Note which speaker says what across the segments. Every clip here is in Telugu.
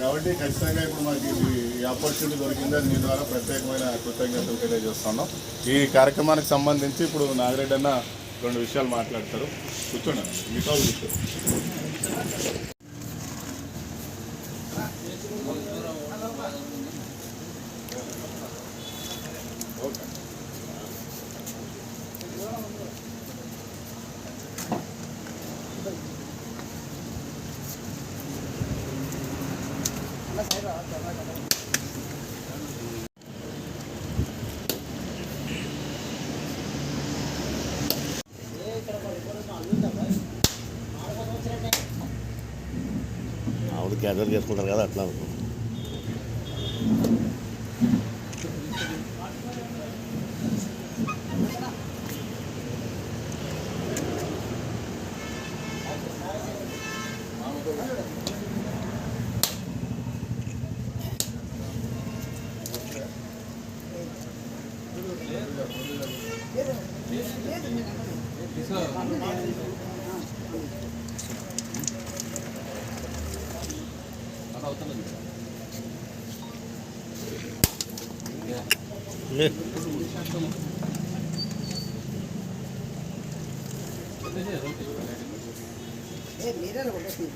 Speaker 1: కాబట్టి ఖచ్చితంగా ఇప్పుడు మాకు ఈ ఆపర్చునిటీ దొరికిందని అది మీ ద్వారా ప్రత్యేకమైన కృతజ్ఞతలు తెలియజేస్తున్నాం. ఈ కార్యక్రమానికి సంబంధించి ఇప్పుడు నాగిరెడ్డి అన్న రెండు విషయాలు మాట్లాడతారు. కూర్చోండి మీతో కూర్చో. porque
Speaker 2: alberga es una regada, claro. అనుకో. ఏ,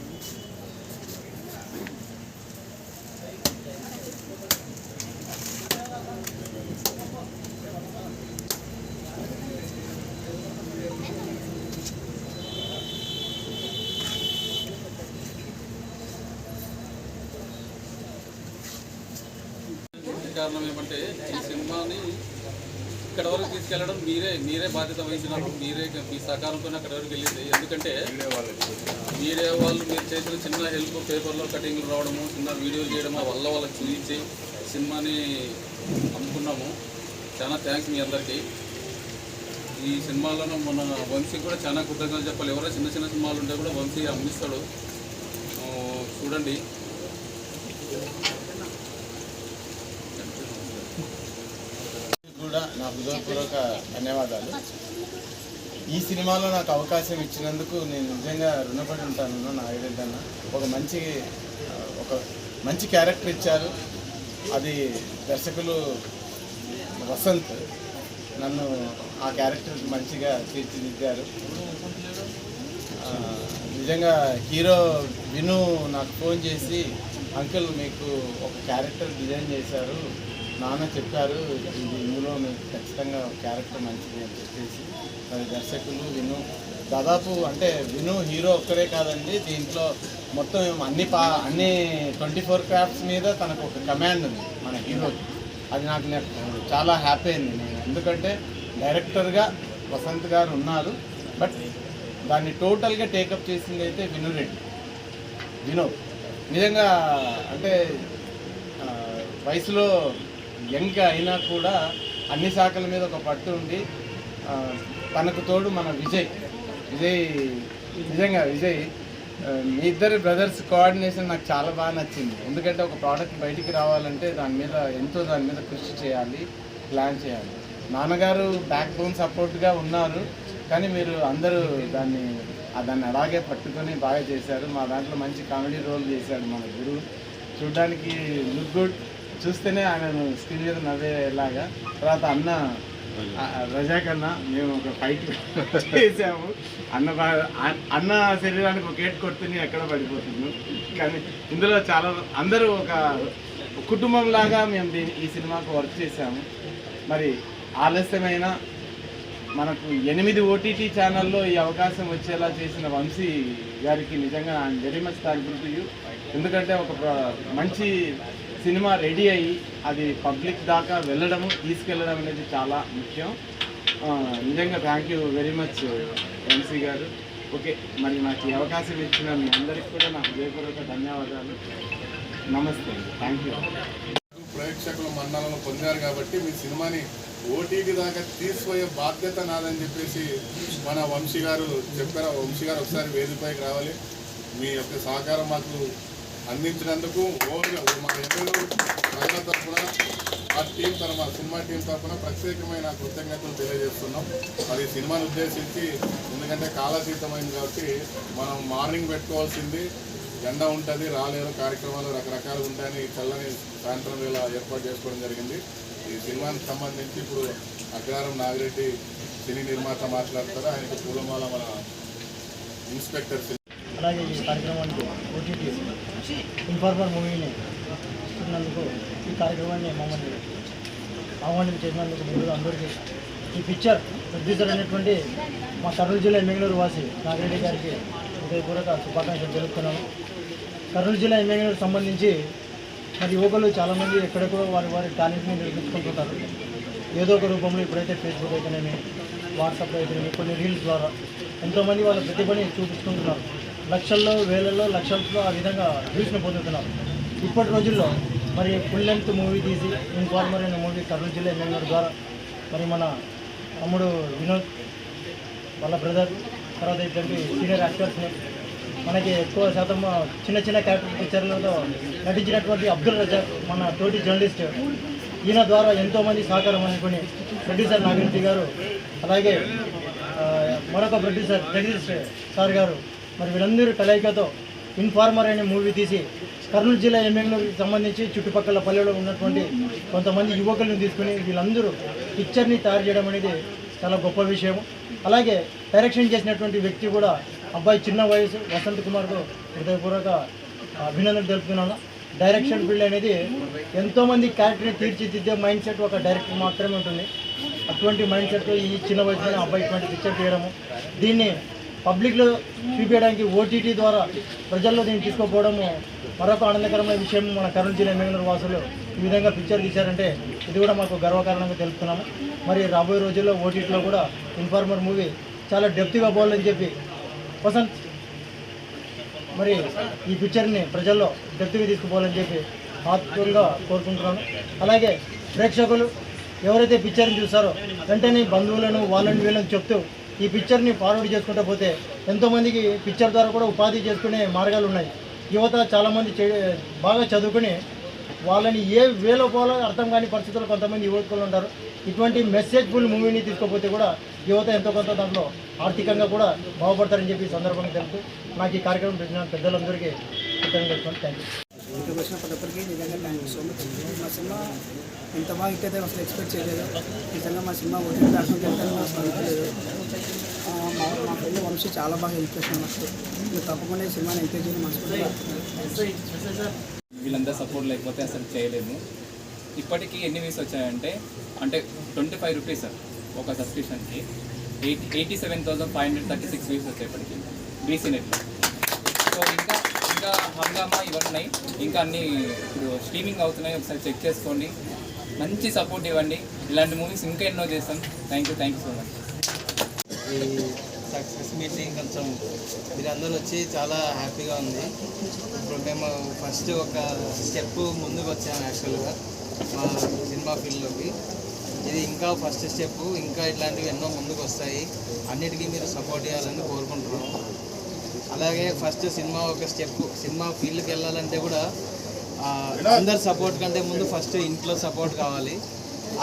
Speaker 3: కారణం ఏమంటే ఈ సినిమాని ఇక్కడ వరకు తీసుకెళ్ళడం మీరే మీరే బాధ్యత వహించినారు. మీరే మీ సహకారంతో అక్కడ వరకు వెళ్ళింది. ఎందుకంటే మీరే వాళ్ళు మీరు చేసిన చిన్న హెల్ప్ పేపర్లో కటింగ్లు రావడము చిన్న వీడియోలు చేయడం వల్ల వాళ్ళకి చూపించి సినిమాని అమ్ముకున్నాము. చాలా థ్యాంక్స్ మీ అందరికీ. ఈ సినిమాలను మన వంశీ కూడా చాలా కృతజ్ఞతలు చెప్పాలి. ఎవరో చిన్న చిన్న సినిమాలు ఉంటే కూడా వంశీ అమ్మిస్తాడు. చూడండి
Speaker 4: కూడా నా హృదయపూర్వక ధన్యవాదాలు. ఈ సినిమాలో నాకు అవకాశం ఇచ్చినందుకు నేను నిజంగా రుణపడి ఉంటాను నా అన్న ఒక మంచి ఒక మంచి క్యారెక్టర్ ఇచ్చారు. అది దర్శకులు వసంత్ నన్ను ఆ క్యారెక్టర్ మంచిగా తీర్చిదిద్దారు. నిజంగా హీరో విను నాకు ఫోన్ చేసి అంకుల్ మీకు ఒక క్యారెక్టర్ డిజైన్ చేశారు. నాన్న చెప్పారు ఇది ఇందులో మీకు ఖచ్చితంగా క్యారెక్టర్ మంచిది అని చెప్పేసి. మరి దర్శకులు విను దాదాపు అంటే విను హీరో ఒక్కరే కాదండి దీంట్లో మొత్తం అన్ని పా అన్ని ట్వంటీ ఫోర్ క్రాఫ్ట్స్ మీద తనకు ఒక కమాండ్ ఉంది మన హీరోకి. అది నాకు చాలా హ్యాపీ అయింది. నేను ఎందుకంటే డైరెక్టర్గా వసంత్ గారు ఉన్నారు బట్ దాన్ని టోటల్గా టేకప్ చేసింది అయితే విను రెడ్డి. వినోద్ నిజంగా అంటే వయసులో యంగ్ అయినా కూడా అన్ని శాఖల మీద ఒక పట్టు ఉండి తనకు తోడు మన విజయ్. విజయ్ నిజంగా విజయ్ మీ ఇద్దరు బ్రదర్స్ కోఆర్డినేషన్ నాకు చాలా బాగా నచ్చింది. ఎందుకంటే ఒక ప్రోడక్ట్ బయటికి రావాలంటే దాని మీద ఎంతో దాని మీద కృషి చేయాలి ప్లాన్ చేయాలి. నాన్నగారు బ్యాక్ బోన్ సపోర్ట్గా ఉన్నారు కానీ మీరు అందరూ దాన్ని దాన్ని అలాగే పట్టుకొని బాగా చేశారు. మా దాంట్లో మంచి కామెడీ రోల్ చేశాడు మన గురువు. చూడడానికి లుక్ గుడ్. చూస్తేనే ఆయన స్క్రీన్ మీద నవ్వేలాగా. తర్వాత అన్న ఆ, రజాక్ అన్న మేము ఒక ఫైట్ చేసాము. అన్న అన్న శరీరానికి ఒక ఏట్ కొడుతుని ఎక్కడ పడిపోతున్నాం కానీ ఇందులో చాలా అందరూ ఒక కుటుంబం లాగా మేము దీని ఈ సినిమాకు వర్క్ చేసాము. మరి ఆలస్యమైన మనకు ఎనిమిది ఓటీటీ ఛానల్లో ఈ అవకాశం వచ్చేలా చేసిన వంశీ గారికి నిజంగా I'm very much thankful to you ఎందుకంటే ఒక మంచి సినిమా రెడీ అయ్యి అది పబ్లిక్ దాకా వెళ్ళడము తీసుకెళ్ళడం అనేది చాలా ముఖ్యం. నిజంగా thank you very much MC గారు. ఓకే మరి నాకు ఈ అవకాశం ఇచ్చిన మీ అందరికీ కూడా నా హృదయపూర్వక ధన్యవాదాలు. నమస్తే థ్యాంక్ యూ
Speaker 1: ప్రేక్షకుల మన్నాలను పొందారు కాబట్టి మీ సినిమాని ఓటీటీ దాకా తీసుకుపోయే బాధ్యత నాదని చెప్పేసి మన వంశీ గారు చెప్పారు. వంశీ గారు ఒకసారి వేదికపైకి రావాలి. మీ యొక్క సహకారం మాకు అందించినందుకు ఓవర్గా మా ఎమ్మెల్యే ప్రజల తరఫున ఆ టీం తరఫున సినిమా టీం తరఫున ప్రత్యేకమైన కృతజ్ఞతలు తెలియజేస్తున్నాం. మరి సినిమాను ఉద్దేశించి ఎందుకంటే కాలశీతమైంది కాబట్టి మనం మార్నింగ్ పెట్టుకోవాల్సింది ఎండ ఉంటుంది రాలేరు కార్యక్రమాలు రకరకాలు ఉంటాయని చల్లని సాయంత్రం వేళ ఏర్పాటు చేసుకోవడం జరిగింది. ఈ సినిమానికి సంబంధించి ఇప్పుడు అగ్రహారం నాగిరెడ్డి సినీ నిర్మాత మాట్లాడతారు. ఆయనకు పూలమాల మన ఇన్స్పెక్టర్
Speaker 5: అలాగే ఈ కార్యక్రమానికి ఓటీటీ ఇన్ఫార్మర్ మూవీని ఇస్తున్నందుకు ఈ కార్యక్రమాన్ని మమ్మల్ని ఆహ్వానం చేసినందుకు ముందుగా అందరికీ ఈ పిక్చర్ ప్రొడ్యూసర్ అయినటువంటి మా కర్నూలు జిల్లా ఎమ్మెగనూరు వాసి నాగిరెడ్డి గారికి హృదయపూర్వక శుభాకాంక్షలు తెలుపుతున్నాను. కర్నూలు జిల్లా ఎమ్మెగనూరు సంబంధించి మరి యువకులు చాలామంది ఎక్కడెక్కడో వారి వారి టాలెంట్ని నిరూపించుకుంటుంటారు ఏదో ఒక రూపంలో ఇప్పుడైతే ఫేస్బుక్ అయితేనేమి వాట్సాప్ అయితేనేమి కొన్ని రీల్స్ ద్వారా ఎంతోమంది వాళ్ళ ప్రతిభని చూపించుకుంటున్నారు లక్షల్లో వేలల్లో లక్షల్లో ఆ విధంగా వ్యూస్ని పొందుతున్నారు. ఇప్పటి రోజుల్లో మరి ఫుల్ లెంత్ మూవీ తీసి ఇన్ఫార్మర్ అనే మూవీ కర్నూలు జిల్లా ఎమ్మెల్యే ద్వారా మరి మన తమ్ముడు వినోద్ వాళ్ళ బ్రదర్ తర్వాత ఇట్లాంటి సీనియర్ యాక్టర్స్ని మనకి ఎక్కువ శాతం చిన్న చిన్న క్యారెక్టర్ పిక్చర్లతో నటించినటువంటి అబ్దుల్ రజాక్ మన తోటి జర్నలిస్ట్ ఈయన ద్వారా ఎంతోమంది సహకారం అనుకుని ప్రొడ్యూసర్ నాగరెడ్డి గారు అలాగే మరొక ప్రొడ్యూసర్ జగదీష్ సార్ గారు మరి వీళ్ళందరూ కలయికతో ఇన్ఫార్మర్ అనే మూవీ తీసి కర్నూలు జిల్లా ఎమ్మెల్యేలకు సంబంధించి చుట్టుపక్కల పల్లెలో ఉన్నటువంటి కొంతమంది యువకులను తీసుకుని వీళ్ళందరూ పిక్చర్ని తయారు చేయడం అనేది చాలా గొప్ప విషయం. అలాగే డైరెక్షన్ చేసినటువంటి వ్యక్తి కూడా అబ్బాయి చిన్న వయసు వసంత్ కుమార్కు హృదయపూర్వక అభినందనలు తెలుపుతున్నాను. డైరెక్షన్ ఫీల్డ్ అనేది ఎంతోమంది క్యారెక్టర్ని తీర్చిదిద్దే మైండ్ సెట్ ఒక డైరెక్టర్ మాత్రమే ఉంటుంది. అటువంటి మైండ్ సెట్ ఈ చిన్న వయసులోనే అబ్బాయి ఇటువంటి పిక్చర్ తీయడము. దీన్ని పబ్లిక్లో చూపించడానికి ఓటీటీ ద్వారా ప్రజల్లో దీన్ని తీసుకుపోవడము మరొక ఆనందకరమైన విషయం మన కర్నూలు జిల్లా ఎమ్మెల్యే వాసులు ఈ విధంగా పిక్చర్ తీశారంటే ఇది కూడా మాకు గర్వకారణంగా తెలుపుతున్నాము. మరి రాబోయే రోజుల్లో ఓటీటీలో కూడా ఇన్ఫార్మర్ మూవీ చాలా డెప్త్గా పోవాలని చెప్పి వసంత్ మరి ఈ పిక్చర్ని ప్రజల్లో డెప్త్గా తీసుకుపోవాలని చెప్పి ఆత్మీయంగా కోరుకుంటున్నాను. అలాగే ప్రేక్షకులు ఎవరైతే పిక్చర్ని చూస్తారో వెంటనే బంధువులను వాళ్ళని వీళ్ళని చెప్తూ ఈ పిక్చర్ని ఫార్వర్డ్ చేసుకుంటూ పోతే ఎంతోమందికి పిక్చర్ ద్వారా కూడా ఉపాధి చేసుకునే మార్గాలు ఉన్నాయి. యువత చాలామంది చే బాగా చదువుకుని వాళ్ళని ఏ వేలో పోలో అర్థం కాని పరిస్థితుల్లో కొంతమంది యువకులు ఉంటారు. ఇటువంటి మెసేజ్ఫుల్ మూవీని తీసుకోపోతే కూడా యువత ఎంతో కొంత దాంట్లో ఆర్థికంగా కూడా బాగుపడతారని చెప్పి సందర్భంగా తెలుపుతూ నాకు ఈ కార్యక్రమం పెట్టిన పెద్దలందరికీ థ్యాంక్ యూ
Speaker 6: సో మచ్ మా సినిమా ఇంత బాగా హిట్ అయితే అసలు ఎక్స్పెక్ట్ చేయలేదు. నిజంగా మా సినిమా ఓటీ ప్లాట్ఫామ్ వెళ్తాను అసలు అనుకోలేదు మా మా ఫ్రెండ్ వంశీ చాలా బాగా హెల్ప్ చేసిన నాకు. మీరు తప్పకుండా ఈ సినిమాని ఎంకరేజ్ చేయడం మనస్ఫూర్తిగా
Speaker 7: వీళ్ళందరూ సపోర్ట్ లేకపోతే అసలు చేయలేము. ఇప్పటికీ ఎన్ని వ్యూస్ వచ్చాయంటే అంటే ట్వంటీ ఫైవ్ రూపీస్ ఒక సబ్స్క్రిప్షన్కి eighty eighty seven thousand five hundred thirty six views వచ్చాయి ఇప్పటికీ. బీసీ నెట్లో సో ఇంకా ఇంకా హంగామా ఇవన్నీ. ఇంకా అన్ని ఇప్పుడు స్ట్రీమింగ్ అవుతున్నాయి. ఒకసారి చెక్ చేసుకోండి. మంచి సపోర్ట్ ఇవ్వండి. ఇలాంటి మూవీస్ ఇంకా ఎన్నో చేస్తాం. Thank you thank you so much
Speaker 8: ఈ సక్సెస్ మీటింగ్ కొంచెం మీరందరూ వచ్చి చాలా హ్యాపీగా ఉంది. ఇప్పుడు మేము ఫస్ట్ ఒక స్టెప్ ముందుకు వచ్చాము యాక్చువల్గా మా సినిమా ఫీల్డ్లోకి. ఇది ఇంకా ఫస్ట్ స్టెప్ ఇంకా ఇట్లాంటివి ఎన్నో ముందుకు వస్తాయి. అన్నిటికీ మీరు సపోర్ట్ చేయాలని కోరుకుంటున్నాము. అలాగే ఫస్ట్ సినిమా ఒక స్టెప్ సినిమా ఫీల్డ్కి వెళ్ళాలంటే కూడా అందరి సపోర్ట్ కంటే ముందు ఫస్ట్ ఇంట్లో సపోర్ట్ కావాలి.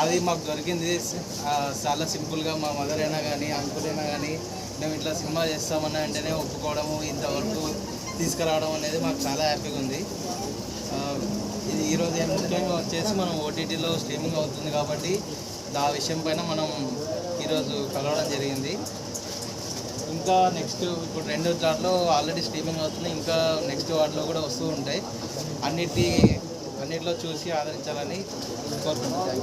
Speaker 8: అది మాకు దొరికింది. చాలా సింపుల్గా మా మదర్ అయినా కానీ అంకుల్ అయినా కానీ మేము ఇట్లా సినిమా చేస్తామన్న వెంటనే ఒప్పుకోవడము ఇంతవరకు తీసుకురావడం అనేది మాకు చాలా హ్యాపీగా ఉంది. ఇది ఈరోజు ఏం ముఖ్యంగా వచ్చేసి మనం ఓటీటీలో స్ట్రీమింగ్ అవుతుంది కాబట్టి ఆ విషయం పైన మనం ఈరోజు కలవడం జరిగింది. ఇంకా నెక్స్ట్ ఇప్పుడు రెండు దాంట్లో ఆల్రెడీ స్ట్రీమింగ్ అవుతుంది ఇంకా నెక్స్ట్ వాటిలో కూడా వస్తూ ఉంటాయి. అన్నిటి అన్నిటిలో చూసి ఆదరించాలని కోరుకుంటున్నాను.